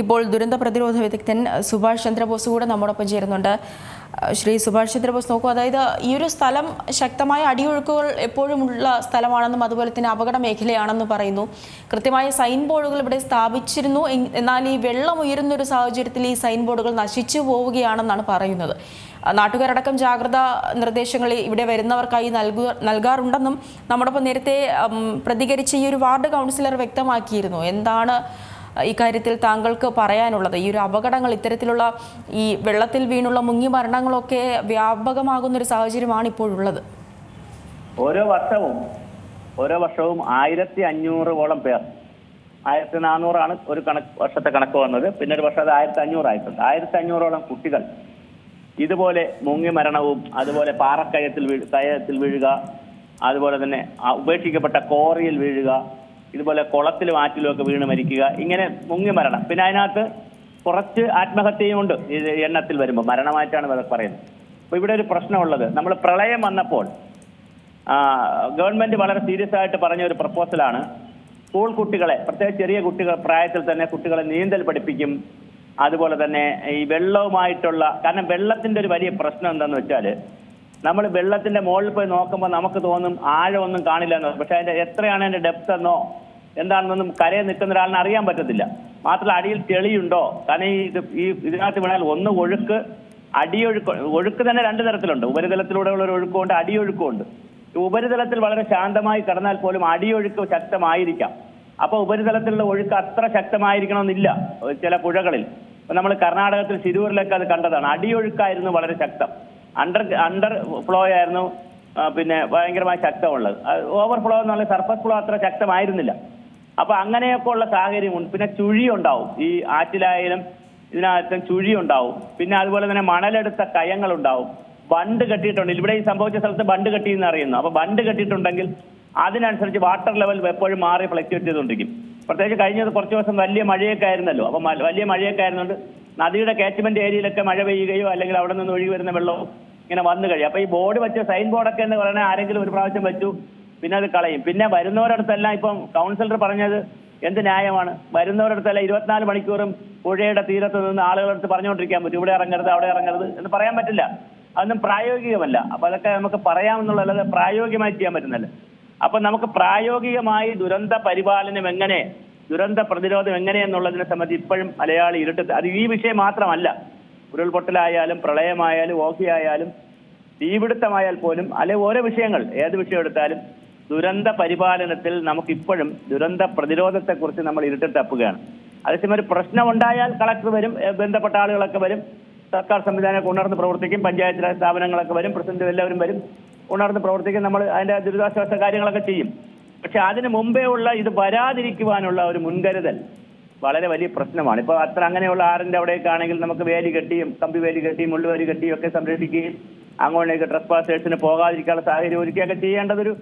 ഇപ്പോൾ ദുരന്ത പ്രതിരോധ വിദഗ്ധൻ സുഭാഷ് ചന്ദ്രബോസ് കൂടെ നമ്മോടൊപ്പം ചേരുന്നുണ്ട്. ശ്രീ സുഭാഷ് ചന്ദ്രബോസ് നോക്കൂ അതായത് ഈ ഒരു സ്ഥലം ശക്തമായ അടിയൊഴുക്കുകൾ എപ്പോഴും ഉള്ള സ്ഥലമാണെന്നും അതുപോലെ തന്നെ അപകട മേഖലയാണെന്നും പറയുന്നു. കൃത്യമായ സൈൻ ബോർഡുകൾ ഇവിടെ സ്ഥാപിച്ചിരുന്നു. എന്നാൽ ഈ വെള്ളം ഉയരുന്ന ഒരു സാഹചര്യത്തിൽ ഈ സൈൻ ബോർഡുകൾ നശിച്ചു പോവുകയാണെന്നാണ് പറയുന്നത്. നാട്ടുകാരടക്കം ജാഗ്രതാ നിർദ്ദേശങ്ങൾ ഇവിടെ വരുന്നവർക്കായി നൽകുക നൽകാറുണ്ടെന്നും നമ്മോടൊപ്പം നേരത്തെ പ്രതികരിച്ച ഈ ഒരു വാർഡ് കൗൺസിലർ വ്യക്തമാക്കിയിരുന്നു. എന്താണ് ഇക്കാര്യത്തിൽ താങ്കൾക്ക് പറയാനുള്ളത്. ഈ ഒരു അപകടങ്ങൾ ഇത്തരത്തിലുള്ള ഈ വെള്ളത്തിൽ വീണുള്ള മുങ്ങി മരണങ്ങളൊക്കെ വ്യാപകമാകുന്ന ഒരു സാഹചര്യമാണ് ഇപ്പോഴുള്ളത്. ഓരോ വർഷവും ഓരോ വർഷവും ആയിരത്തി അഞ്ഞൂറോളം പേർ ആയിരത്തി നാനൂറാണ് ഒരു കണക്ക് വർഷത്തെ കണക്ക് വന്നത്. പിന്നെ ഒരു വർഷം അത് ആയിരത്തി അഞ്ഞൂറായിട്ടുണ്ട് ആയിരത്തി അഞ്ഞൂറോളം കുട്ടികൾ ഇതുപോലെ മുങ്ങി മരണവും അതുപോലെ പാറക്കയത്തിൽ വീഴ് കയത്തിൽ വീഴുക അതുപോലെ തന്നെ ഉപേക്ഷിക്കപ്പെട്ട കോറിയിൽ വീഴുക ഇതുപോലെ കുളത്തിൽ ആറ്റിലും ഒക്കെ വീണ് മരിക്കുക. ഇങ്ങനെ മുങ്ങി മരണം. പിന്നെ അതിനകത്ത് കുറച്ച് ആത്മഹത്യയും ഉണ്ട്. എണ്ണത്തിൽ വരുമ്പോൾ മരണമായിട്ടാണ് പറയുന്നത്. അപ്പൊ ഇവിടെ ഒരു പ്രശ്നമുള്ളത്. നമ്മൾ പ്രളയം വന്നപ്പോൾ ഗവൺമെന്റ് വളരെ സീരിയസ് ആയിട്ട് പറഞ്ഞ ഒരു പ്രപ്പോസലാണ്. സ്കൂൾ കുട്ടികളെ പ്രത്യേകിച്ച് ചെറിയ കുട്ടികൾ പ്രായത്തിൽ തന്നെ കുട്ടികളെ നീന്തൽ പഠിപ്പിക്കും. അതുപോലെ തന്നെ ഈ വെള്ളവുമായിട്ടുള്ള കാരണം വെള്ളത്തിന്റെ ഒരു വലിയ പ്രശ്നം എന്താണെന്ന് വെച്ചാൽ നമ്മൾ വെള്ളത്തിന്റെ മുകളിൽ പോയി നോക്കുമ്പോൾ നമുക്ക് തോന്നും ആഴമൊന്നും കാണില്ല എന്ന്. പക്ഷെ അതിന്റെ എത്രയാണ് അതിന്റെ ഡെപ്ത് എന്നോ എന്താണെന്നൊന്നും കരയിൽ നിൽക്കുന്ന ഒരാളിനെ അറിയാൻ പറ്റത്തില്ല. മാത്രമല്ല അടിയിൽ തെളിയുണ്ടോ? കാരണം ഈ ഇത് ഈ ഇതിനകത്ത് വീണാൽ ഒന്ന് ഒഴുക്ക് അടിയൊഴുക്ക് ഒഴുക്ക് തന്നെ രണ്ട് തരത്തിലുണ്ട്. ഉപരിതലത്തിലൂടെയുള്ള ഒരു ഒഴുക്കുണ്ട് അടിയൊഴുക്കുണ്ട് ഈ ഉപരിതലത്തിൽ വളരെ ശാന്തമായി കടന്നാൽ പോലും അടിയൊഴുക്ക് ശക്തമായിരിക്കാം. അപ്പൊ ഉപരിതലത്തിലുള്ള ഒഴുക്ക് അത്ര ശക്തമായിരിക്കണമെന്നില്ല ചില പുഴകളിൽ. നമ്മൾ കർണാടകത്തിൽ ശിരൂരിലൊക്കെ അത് കണ്ടതാണ്. അടിയൊഴുക്കായിരുന്നു വളരെ ശക്തം. അണ്ടർ അണ്ടർ ഫ്ലോ ആയിരുന്നു. പിന്നെ ഭയങ്കരമായി ശക്തമുള്ളത്. ഓവർഫ്ലോ പറഞ്ഞാൽ സർഫസ് ഫ്ലോ അത്ര ശക്തമായിരുന്നില്ല. അപ്പൊ അങ്ങനെയൊക്കെ ഉള്ള സാഹചര്യമുണ്ട് പിന്നെ ചുഴി ഉണ്ടാവും. ഈ ആറ്റിലായാലും ഇതിനകത്ത് ചുഴി ഉണ്ടാവും. പിന്നെ അതുപോലെ തന്നെ മണലെടുത്ത കയങ്ങൾ ഉണ്ടാവും. ബണ്ട് കെട്ടിയിട്ടുണ്ട്. ഇവിടെ ഈ സംഭവിച്ച സ്ഥലത്ത് ബണ്ട് കെട്ടി എന്ന് അറിയുന്നു അപ്പൊ ബണ്ട് കെട്ടിയിട്ടുണ്ടെങ്കിൽ അതിനനുസരിച്ച് വാട്ടർ ലെവൽ എപ്പോഴും മാറി ഫ്ലക്ച്വേറ്റ് ചെയ്തുകൊണ്ടിരിക്കും. പ്രത്യേകിച്ച് കഴിഞ്ഞത് കുറച്ച് ദിവസം വലിയ മഴയൊക്കെ ആയിരുന്നല്ലോ. അപ്പൊ വലിയ മഴയൊക്കെ ആയിരുന്നുകൊണ്ട് നദിയുടെ കാച്ച്മെന്റ് ഏരിയയിലൊക്കെ മഴ പെയ്യുകയോ അല്ലെങ്കിൽ അവിടെ നിന്ന് ഒഴുകി വരുന്ന വെള്ളവും ഇങ്ങനെ വന്നു കഴിയും. അപ്പൊ ഈ ബോർഡ് വെച്ച സൈൻ ബോർഡൊക്കെ എന്ന് പറയുന്നത് ആരെങ്കിലും ഒരു പ്രാവശ്യം വെച്ചു പിന്നെ അത് കളയും. പിന്നെ വരുന്നവരടുത്തെല്ലാം ഇപ്പം കൗൺസിലർ പറഞ്ഞത് എന്ത് ന്യായമാണ്? വരുന്നവരടുത്തെല്ലാം ഇരുപത്തിനാല് മണിക്കൂറും പുഴയുടെ തീരത്ത് നിന്ന് ആളുകളടുത്ത് പറഞ്ഞുകൊണ്ടിരിക്കാൻ പറ്റും. ഇവിടെ ഇറങ്ങരുത് അവിടെ ഇറങ്ങരുത് എന്ന് പറയാൻ പറ്റില്ല. അതൊന്നും പ്രായോഗികമല്ല. അപ്പൊ അതൊക്കെ നമുക്ക് പറയാമെന്നുള്ളതല്ലാതെ പ്രായോഗികമായി ചെയ്യാൻ പറ്റുന്നില്ല അപ്പൊ നമുക്ക് പ്രായോഗികമായി ദുരന്ത പരിപാലനം എങ്ങനെ ദുരന്ത പ്രതിരോധം എങ്ങനെയെന്നുള്ളതിനെ സംബന്ധിച്ച് ഇപ്പോഴും മലയാളി ഇരുട്ട് അത് ഈ വിഷയം മാത്രമല്ല. ഉരുൾപൊട്ടലായാലും പ്രളയമായാലും ഓഖി ആയാലും തീപിടുത്തമായാൽ പോലും അല്ലെ ഓരോ വിഷയങ്ങൾ ഏത് വിഷയം എടുത്താലും ദുരന്ത പരിപാലനത്തിൽ നമുക്കിപ്പോഴും ദുരന്ത പ്രതിരോധത്തെക്കുറിച്ച് നമ്മൾ ഇരുട്ടിട്ട് തപ്പുകയാണ്. അതേസമയം ഒരു പ്രശ്നം ഉണ്ടായാൽ കളക്ടർ വരും ബന്ധപ്പെട്ട ആളുകളൊക്കെ വരും സർക്കാർ സംവിധാനമൊക്കെ ഉണർന്ന് പ്രവർത്തിക്കും പഞ്ചായത്ത് സ്ഥാപനങ്ങളൊക്കെ വരും പ്രസിഡന്റ് എല്ലാവരും വരും ഉണർന്ന് പ്രവർത്തിക്കും നമ്മൾ അതിന്റെ ദുരിതാശ്വാസ കാര്യങ്ങളൊക്കെ ചെയ്യും. പക്ഷെ അതിന് മുമ്പേ ഉള്ള ഇത് വരാതിരിക്കുവാനുള്ള ഒരു മുൻകരുതൽ വളരെ വലിയ പ്രശ്നമാണ്. ഇപ്പൊ അത്ര അങ്ങനെയുള്ള ആറിന്റെ അവിടെയൊക്കെ ആണെങ്കിൽ നമുക്ക് വേലി കെട്ടിയും കമ്പി വേലി കെട്ടിയും മുള്ളുവേലി കെട്ടിയും ഒക്കെ സംരക്ഷിക്കുകയും അങ്ങോട്ടേക്ക് ഡ്രസ് പാസേഴ്സിന് പോകാതിരിക്കാനുള്ള സാഹചര്യം ഒരുക്കുകയൊക്കെ ചെയ്യേണ്ടതൊരു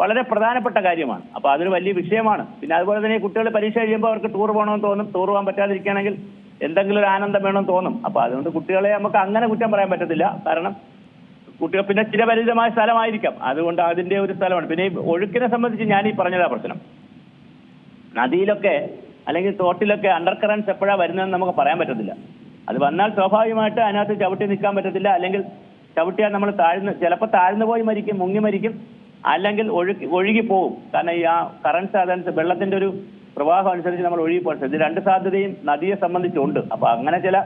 വളരെ പ്രധാനപ്പെട്ട കാര്യമാണ്. അപ്പൊ അതൊരു വലിയ വിഷയമാണ്. പിന്നെ അതുപോലെ തന്നെ കുട്ടികൾ പരീക്ഷ കഴിയുമ്പോൾ അവർക്ക് ടൂർ പോകണമെന്ന് തോന്നും. ടൂർ പോകാൻ പറ്റാതിരിക്കുകയാണെങ്കിൽ എന്തെങ്കിലും ഒരു ആനന്ദം വേണമെന്ന് തോന്നും. അപ്പൊ അതുകൊണ്ട് കുട്ടികളെ നമുക്ക് അങ്ങനെ കുറ്റം പറയാൻ പറ്റത്തില്ല. കാരണം കുട്ടികൾ പിന്നെ ചിരപരിചിതമായ സ്ഥലമായിരിക്കാം. അതുകൊണ്ട് അതിന്റെ ഒരു സ്ഥലമാണ്. പിന്നെ ഈ ഒഴുക്കിനെ സംബന്ധിച്ച് ഞാൻ ഈ പറഞ്ഞതാ പ്രശ്നം. നദിയിലൊക്കെ അല്ലെങ്കിൽ തോട്ടിലൊക്കെ അണ്ടർ കറൻസ് എപ്പോഴാ വരുന്നതെന്ന് നമുക്ക് പറയാൻ പറ്റത്തില്ല. അത് വന്നാൽ സ്വാഭാവികമായിട്ട് അതിനകത്ത് ചവിട്ടി നിൽക്കാൻ പറ്റത്തില്ല. അല്ലെങ്കിൽ ചവിട്ടിയാൽ നമ്മൾ താഴ്ന്ന് ചിലപ്പോൾ താഴ്ന്നു പോയി മരിക്കും മുങ്ങി മരിക്കും. അല്ലെങ്കിൽ ഒഴുകി ഒഴുകി പോകും കാരണം ഈ ആ കറൻസ് അതനുസരിച്ച് വെള്ളത്തിന്റെ ഒരു പ്രവാഹം അനുസരിച്ച് നമ്മൾ ഒഴുകി പോകും ഇത് രണ്ട് സാധ്യതയും നദിയെ സംബന്ധിച്ചുണ്ട്. അപ്പൊ അങ്ങനെ ചില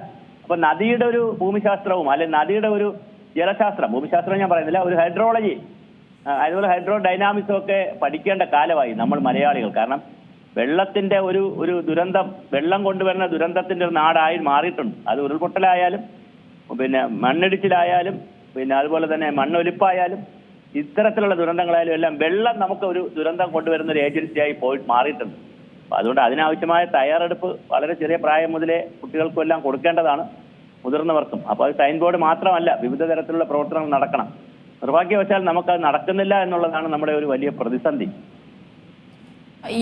അപ്പൊ നദിയുടെ ഒരു ഭൂമിശാസ്ത്രവും അല്ലെങ്കിൽ നദിയുടെ ഒരു ജലശാസ്ത്രം ഭൂമിശാസ്ത്രം ഞാൻ പറയുന്നില്ല ഒരു ഹൈഡ്രോളജി അതുപോലെ ഹൈഡ്രോ ഡൈനാമിക്സും ഒക്കെ പഠിക്കേണ്ട കാലമായി നമ്മൾ മലയാളികൾ. കാരണം വെള്ളത്തിന്റെ ഒരു ഒരു ദുരന്തം വെള്ളം കൊണ്ടുവരുന്ന ദുരന്തത്തിന്റെ ഒരു നാടായി മാറിയിട്ടുണ്ട്. അത് ഉരുൾപൊട്ടലായാലും പിന്നെ മണ്ണിടിച്ചിലായാലും പിന്നെ അതുപോലെ തന്നെ മണ്ണൊലിപ്പായാലും ഇത്തരത്തിലുള്ള ദുരന്തങ്ങളായാലും എല്ലാം വെള്ളം നമുക്ക് ഒരു ദുരന്തം കൊണ്ടുവരുന്ന ഒരു ഏജൻസിയായി പോയി മാറിയിട്ടുണ്ട്. അതുകൊണ്ട് അതിനാവശ്യമായ തയ്യാറെടുപ്പ് വളരെ ചെറിയ പ്രായം മുതലേ കുട്ടികൾക്കും എല്ലാം കൊടുക്കേണ്ടതാണ്. മുതിർന്നവർക്കും. അപ്പൊ അത് സൈൻ ബോർഡ് മാത്രമല്ല വിവിധ തരത്തിലുള്ള പ്രവർത്തനങ്ങൾ നടക്കണം. നിർഭാഗ്യവശാൽ നമുക്കത് നടക്കുന്നില്ല എന്നുള്ളതാണ് നമ്മുടെ ഒരു വലിയ പ്രതിസന്ധി.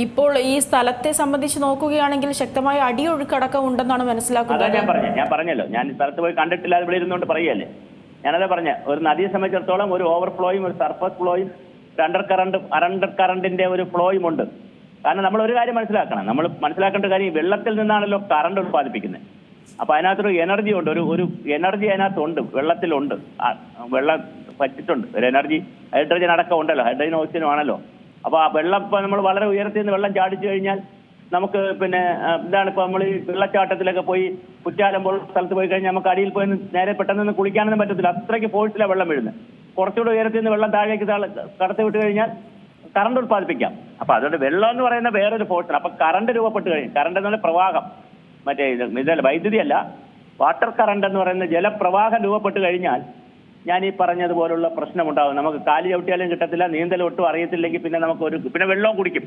ഇപ്പോൾ ഈ സ്ഥലത്തെ സംബന്ധിച്ച് നോക്കുകയാണെങ്കിൽ ശക്തമായ അടിയൊഴുക്കടക്കം ഉണ്ടെന്നാണ് മനസ്സിലാക്കുന്നത് ഞാൻ പറഞ്ഞു ഞാൻ പറഞ്ഞല്ലോ. ഞാൻ ഈ സ്ഥലത്ത് പോയി കണ്ടിട്ടില്ല അത് ഇവിടെ ഇരുന്നുകൊണ്ട് പറയല്ലേ ഞാനതാ പറഞ്ഞ ഒരു നദിയെ സംബന്ധിച്ചിടത്തോളം ഒരു ഓവർഫ്ലോയും ഒരു സർഫസ് ഫ്ലോയും ഒരു അണ്ടർ കറണ്ട് അണ്ടർ കറണ്ടിന്റെ ഒരു ഫ്ലോയും ഉണ്ട്. കാരണം നമ്മൾ ഒരു കാര്യം മനസ്സിലാക്കണം. നമ്മൾ മനസ്സിലാക്കേണ്ട കാര്യം വെള്ളത്തിൽ നിന്നാണല്ലോ കറണ്ട് ഉത്പാദിപ്പിക്കുന്നത്. അപ്പൊ അതിനകത്തൊരു എനർജി ഉണ്ട്. ഒരു ഒരു എനർജി അതിനകത്തുണ്ട്. വെള്ളത്തിലുണ്ട്. വെള്ളം പറ്റിട്ടുണ്ട് ഒരു എനർജി ഹൈഡ്രജൻ അടക്കം ഉണ്ടല്ലോ. ഹൈഡ്രജൻ ഓക്സിജനും ആണല്ലോ. അപ്പൊ ആ വെള്ളം ഇപ്പൊ നമ്മൾ വളരെ ഉയരത്തിൽ നിന്ന് വെള്ളം ചാടിച്ചു കഴിഞ്ഞാൽ നമുക്ക് പിന്നെ ഇതാണ് ഇപ്പൊ നമ്മൾ ഈ വെള്ളച്ചാട്ടത്തിലൊക്കെ പോയി കുറ്റാലം പോലുള്ള സ്ഥലത്ത് പോയി കഴിഞ്ഞാൽ നമുക്ക് അടിയിൽ പോയി നേരെ പെട്ടെന്ന് നിന്ന് കുളിക്കാനൊന്നും പറ്റത്തില്ല. അത്രയ്ക്ക് ഫോഴ്സിലാണ് വെള്ളം വീഴുന്നത് കുറച്ചുകൂടെ ഉയരത്തിൽ നിന്ന് വെള്ളം താഴേക്ക് കടത്തി വിട്ട് കഴിഞ്ഞാൽ കറണ്ട് ഉത്പാദിപ്പിക്കാം അപ്പൊ അതുകൊണ്ട് വെള്ളം എന്ന് പറയുന്ന വേറൊരു ഫോഴ്സാണ് അപ്പൊ കറണ്ട് രൂപപ്പെട്ട് കഴിഞ്ഞു. കറണ്ട് എന്ന് പറഞ്ഞാൽ പ്രവാഹം. മറ്റേ ഇത് ഇതല്ല വൈദ്യുതി അല്ല. വാട്ടർ കറണ്ട് എന്ന് പറയുന്ന ജലപ്രവാഹം രൂപപ്പെട്ട് കഴിഞ്ഞാൽ ഞാൻ ഈ പറഞ്ഞതുപോലുള്ള പ്രശ്നമുണ്ടാകും നമുക്ക് കാലി ചവിട്ടിയാലും കിട്ടത്തില്ല നീന്തൽ ഒട്ടും അറിയത്തില്ലെങ്കിൽ പിന്നെ നമുക്ക് ഒരു പിന്നെ വെള്ളം കുടിക്കും.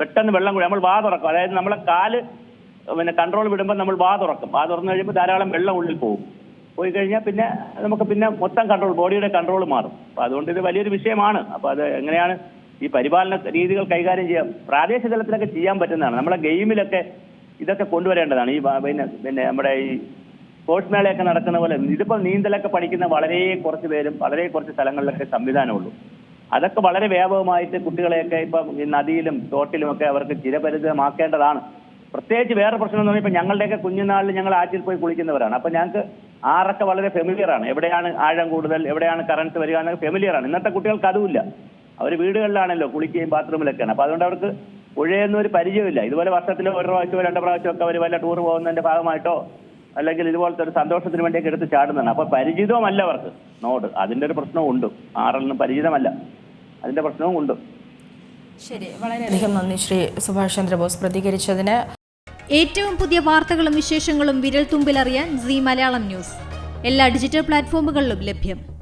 പെട്ടെന്ന് വെള്ളം കുടി നമ്മൾ വാ തുറക്കും. അതായത് നമ്മളെ കാൽ പിന്നെ കൺട്രോൾ വിടുമ്പോൾ നമ്മൾ വാ തുറക്കും. വാ തുറന്നു കഴിയുമ്പോൾ ധാരാളം വെള്ളം ഉള്ളിൽ പോകും. പോയി കഴിഞ്ഞാൽ പിന്നെ നമുക്ക് പിന്നെ മൊത്തം കൺട്രോൾ ബോഡിയുടെ കൺട്രോൾ മാറും. അപ്പൊ അതുകൊണ്ട് ഇത് വലിയൊരു വിഷയമാണ്. അപ്പോൾ അത് എങ്ങനെയാണ് ഈ പരിപാലന രീതികൾ കൈകാര്യം ചെയ്യാം. പ്രാദേശിക തലത്തിലൊക്കെ ചെയ്യാൻ പറ്റുന്നതാണ്. നമ്മളെ ഗെയിമിലൊക്കെ ഇതൊക്കെ കൊണ്ടുവരേണ്ടതാണ്. ഈ പിന്നെ പിന്നെ നമ്മുടെ ഈ സ്പോർട്സ് മേളയൊക്കെ നടക്കുന്ന പോലെ ഇതിപ്പോ നീന്തലൊക്കെ പഠിക്കുന്ന വളരെ കുറച്ച് പേരും വളരെ കുറച്ച് സ്ഥലങ്ങളിലൊക്കെ സംവിധാനമുള്ളൂ. അതൊക്കെ വളരെ വ്യാപകമായിട്ട് കുട്ടികളെയൊക്കെ ഇപ്പം നദിയിലും തോട്ടിലും ഒക്കെ അവർക്ക് ചിരപരിചിതമാക്കേണ്ടതാണ്. പ്രത്യേകിച്ച് വേറെ പ്രശ്നം എന്ന് പറഞ്ഞാൽ ഇപ്പൊ ഞങ്ങളുടെയൊക്കെ കുഞ്ഞുനാളിൽ ഞങ്ങൾ ആറ്റിൽ പോയി കുളിക്കുന്നവരാണ്. അപ്പൊ ഞങ്ങൾക്ക് ആറൊക്കെ വളരെ ഫെമിലിയറാണ് എവിടെയാണ് ആഴം കൂടുതൽ എവിടെയാണ് കറണ്ട് വരിക എന്നൊക്കെ ഫെമിലിയറാണ് ഇന്നത്തെ കുട്ടികൾക്ക് അതുമില്ല. അവർ വീടുകളിലാണല്ലോ കുളിക്കുകയും ബാത്റൂമിലൊക്കെയാണ് അപ്പൊ അതുകൊണ്ട് അവർക്ക് പുഴയൊന്നും ഒരു പരിചയമില്ല ഇതുപോലെ വർഷത്തിൽ ഒരു പ്രാവശ്യമോ രണ്ട് പ്രാവശ്യമോ ഒക്കെ അവർ വല്ല ടൂർ പോകുന്നതിന്റെ ഭാഗമായിട്ടോ അല്ലെങ്കിൽ ഇതുപോലത്തെ ഒരു സന്തോഷത്തിന് വേണ്ടിയൊക്കെ എടുത്ത് ചാടുന്നതാണ്. അപ്പൊ പരിചിതവുമല്ല അവർക്ക്. നോട്. അതിന്റെ ഒരു പ്രശ്നവും ഉണ്ട് ആറലിന് പരിചിതമല്ല. അതിന്റെ പ്രശ്നവും ഉണ്ട്. ശരി. വളരെയധികം നന്ദി ശ്രീ സുഭാഷ് ചന്ദ്രബോസ് പ്രതികരിച്ചതിന്. ഏറ്റവും പുതിയ വാർത്തകളും വിശേഷങ്ങളും വിരൽ തുമ്പിലറിയാൻ സി മലയാളം ന്യൂസ്. എല്ലാ ഡിജിറ്റൽ പ്ലാറ്റ്ഫോമുകളിലും ലഭ്യം.